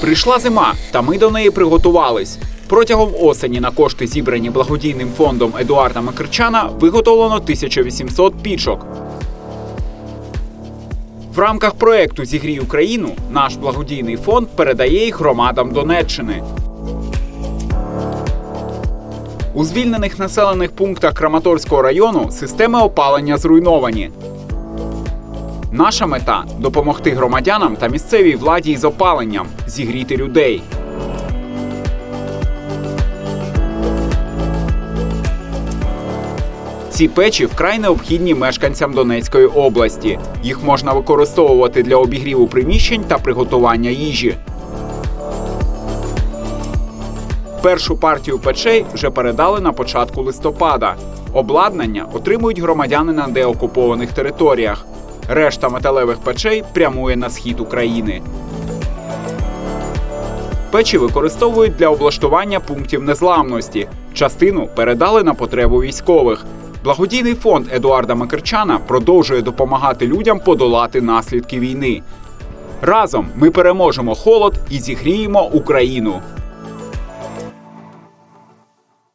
Прийшла зима, та ми до неї приготувались. Протягом осені на кошти, зібрані благодійним фондом Едуарда Макарчана, виготовлено 1800 пічок. В рамках проекту Зігрій Україну наш благодійний фонд передає їх громадам Донеччини. У звільнених населених пунктах Краматорського району системи опалення зруйновані. Наша мета допомогти громадянам та місцевій владі із опаленням, зігріти людей. Ці печі вкрай необхідні мешканцям Донецької області. Їх можна використовувати для обігріву приміщень та приготування їжі. Першу партію печей вже передали на початку листопада. Обладнання отримують громадяни на деокупованих територіях. Решта металевих печей прямує на схід України. Печі використовують для облаштування пунктів незламності. Частину передали на потребу військових. Благодійний фонд Едуарда Макерчана продовжує допомагати людям подолати наслідки війни. Разом ми переможемо холод і зігріємо Україну.